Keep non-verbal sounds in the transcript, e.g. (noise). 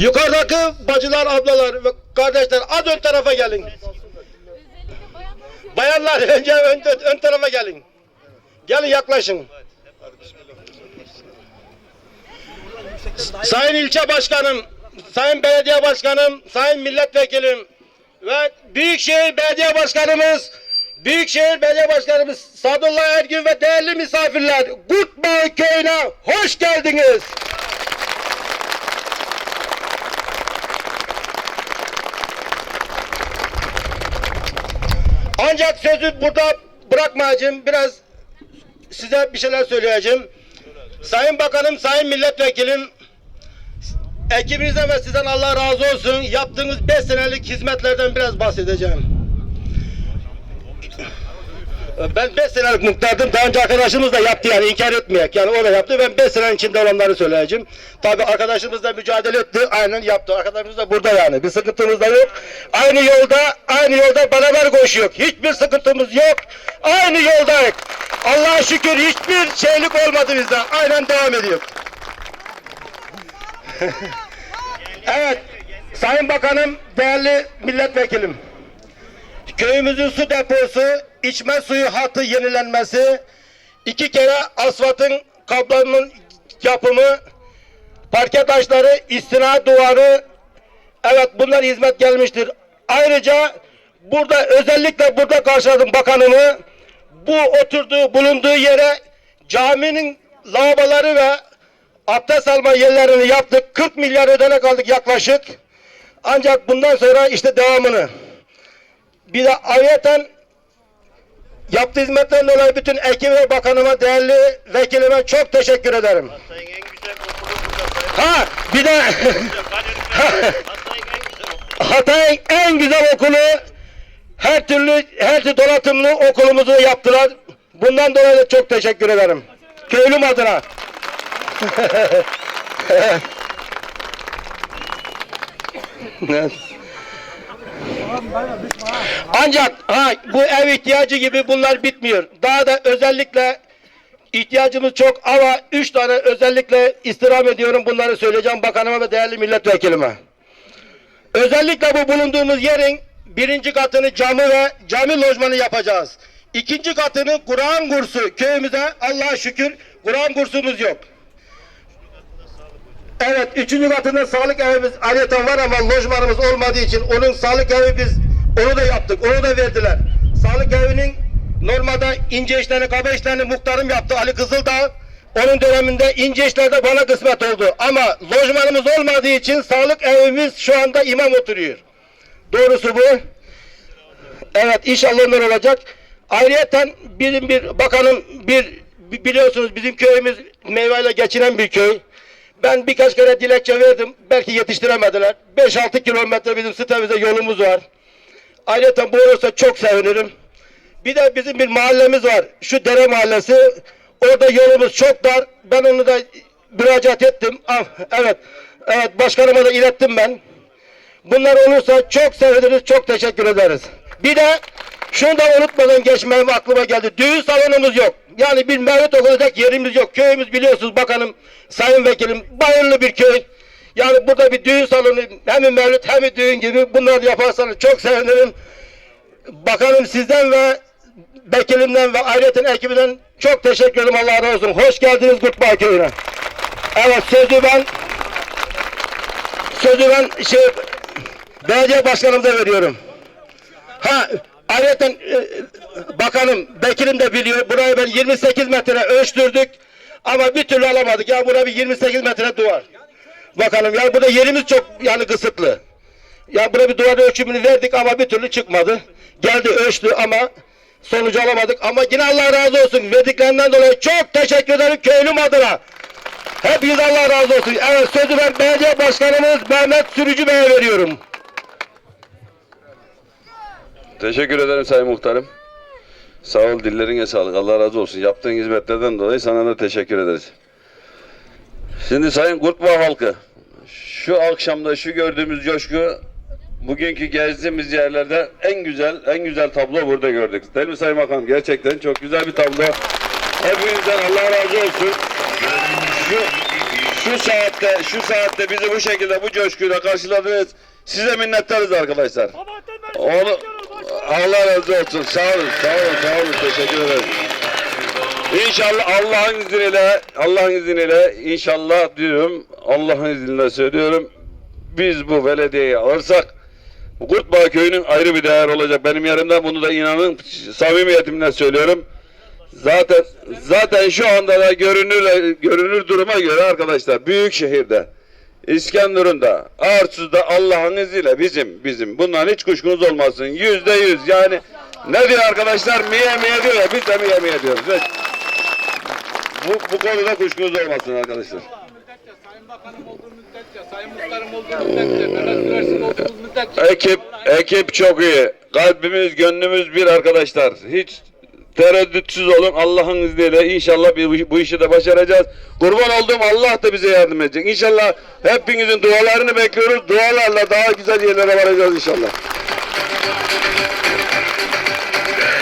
Yukarıdaki bacılar, ablalar ve kardeşler az ön tarafa gelin. Bayanlar (laughs) önce ön, ön tarafa gelin. Gelin yaklaşın. Sayın ilçe başkanım, sayın belediye başkanım, sayın milletvekilim ve Büyükşehir Belediye Başkanımız, Büyükşehir Belediye Başkanımız Sadullah Ergün ve değerli misafirler, Gutbağ köyüne hoş geldiniz. Ancak sözü burada bırakmayacağım. Biraz size bir şeyler söyleyeceğim. Sayın Bakanım, Sayın Milletvekilim, ekibinizden ve sizden Allah razı olsun. Yaptığınız 5 senelik hizmetlerden biraz bahsedeceğim. Ben 5 senelik muhtardım. Daha önce arkadaşımız da yaptı yani inkar etmeyek. Yani o da yaptı. Ben 5 senenin içinde olanları söyleyeceğim. Tabii arkadaşımız da mücadele etti. Aynen yaptı. Arkadaşımız da burada yani. Bir sıkıntımız da yok. Aynı yolda, aynı yolda beraber koşuyor. Hiçbir sıkıntımız yok. Aynı yoldayız. Allah'a şükür hiçbir şeylik olmadı bizde. Aynen devam ediyor. (laughs) evet. Sayın Bakanım, değerli milletvekilim. Köyümüzün su deposu, içme suyu hattı yenilenmesi, iki kere asfaltın kablosunun yapımı, parke taşları, istina duvarı, evet bunlar hizmet gelmiştir. Ayrıca burada özellikle burada karşıladım bakanımı, bu oturduğu, bulunduğu yere caminin lavaboları ve abdest alma yerlerini yaptık. 40 milyar ödenek aldık yaklaşık. Ancak bundan sonra işte devamını. Bir de ayrıyeten yaptığı hizmetten dolayı bütün ekip ve bakanıma, değerli vekilime çok teşekkür ederim. Hatay'ın en güzel okulu burada. Ha bir de Hatay'ın en güzel okulu. Her türlü her türlü donatımlı okulumuzu yaptılar. Bundan dolayı da çok teşekkür ederim. Köylüm adına. (laughs) Ancak ha, bu ev ihtiyacı gibi bunlar bitmiyor. Daha da özellikle ihtiyacımız çok ama üç tane özellikle istirham ediyorum. Bunları söyleyeceğim bakanıma ve değerli milletvekilime. Özellikle bu bulunduğumuz yerin birinci katını camı ve cami lojmanı yapacağız. İkinci katını Kur'an kursu köyümüze Allah'a şükür Kur'an kursumuz yok. Evet, üçüncü katında sağlık evimiz ayrıca var ama lojmanımız olmadığı için onun sağlık evi biz onu da yaptık, onu da verdiler. Sağlık evinin normalde ince işlerini, kaba işlerini muhtarım yaptı Ali Kızıldağ. Onun döneminde ince işlerde bana kısmet oldu. Ama lojmanımız olmadığı için sağlık evimiz şu anda imam oturuyor. Doğrusu bu. Evet inşallah onlar olacak. Ayrıyeten bizim bir bakanım bir bi- biliyorsunuz bizim köyümüz meyveyle geçinen bir köy. Ben birkaç kere dilekçe verdim. Belki yetiştiremediler. 5-6 kilometre bizim sitemize yolumuz var. Ayrıca bu olursa çok sevinirim. Bir de bizim bir mahallemiz var. Şu dere mahallesi. Orada yolumuz çok dar. Ben onu da müracaat ettim. Ah, evet. Evet başkanıma da ilettim ben. Bunlar olursa çok seviniriz, çok teşekkür ederiz. Bir de şunu da unutmadan geçmem aklıma geldi. Düğün salonumuz yok. Yani bir mevlüt okuyacak yerimiz yok. Köyümüz biliyorsunuz bakanım, sayın vekilim, bayırlı bir köy. Yani burada bir düğün salonu hem mevlüt hem düğün gibi bunları yaparsanız çok sevinirim. Bakanım sizden ve vekilimden ve ayrıca ekibinden çok teşekkür ederim. Allah razı olsun. Hoş geldiniz Gutbağ köyüne. Evet sözü ben sözü ben şey belediye başkanımıza veriyorum. Ha ayrıca e, bakanım Bekir'im de biliyor. Burayı ben 28 metre ölçtürdük. Ama bir türlü alamadık. Ya buraya bir 28 metre duvar. Bakalım ya burada yerimiz çok yani kısıtlı. Ya buraya bir duvar ölçümünü verdik ama bir türlü çıkmadı. Geldi ölçtü ama sonucu alamadık. Ama yine Allah razı olsun. Verdiklerinden dolayı çok teşekkür ederim köylüm adına. Hepiniz Allah razı olsun. Evet sözü ben belediye başkanımız Mehmet Sürücü Bey'e veriyorum. Teşekkür ederim Sayın Muhtarım. Sağ ol, dillerine sağlık. Allah razı olsun. Yaptığın hizmetlerden dolayı sana da teşekkür ederiz. Şimdi Sayın Kurtbağ halkı, şu akşamda şu gördüğümüz coşku, bugünkü gezdiğimiz yerlerde en güzel, en güzel tablo burada gördük. Değil mi Sayın Bakan? Gerçekten çok güzel bir tablo. Hepinizden Allah razı olsun. Şu, şu saatte şu saatte bizi bu şekilde bu coşkuyla karşıladınız. Size minnettarız arkadaşlar. Onu Allah razı olsun. Sağ olun, sağ olun, sağ olun. Teşekkür ederim. İnşallah Allah'ın izniyle, Allah'ın izniyle inşallah diyorum, Allah'ın izniyle söylüyorum. Biz bu belediyeyi alırsak Kurtbağ köyünün ayrı bir değer olacak. Benim yerimden bunu da inanın samimiyetimle söylüyorum. Zaten zaten şu anda da görünür görünür duruma göre arkadaşlar büyük şehirde İskenderun'da, Arsuz'da Allah'ın izniyle bizim bizim bundan hiç kuşkunuz olmasın. Yüzde yüz yani ne diyor arkadaşlar miye miye diyor ya biz de miye miye diyoruz. Evet. Bu, bu konuda kuşkunuz olmasın arkadaşlar. Ekip ekip çok iyi. Kalbimiz gönlümüz bir arkadaşlar. Hiç tereddütsüz olun Allah'ın izniyle inşallah bu, işi de başaracağız. Kurban olduğum Allah da bize yardım edecek. İnşallah hepinizin dualarını bekliyoruz. Dualarla daha güzel yerlere varacağız inşallah.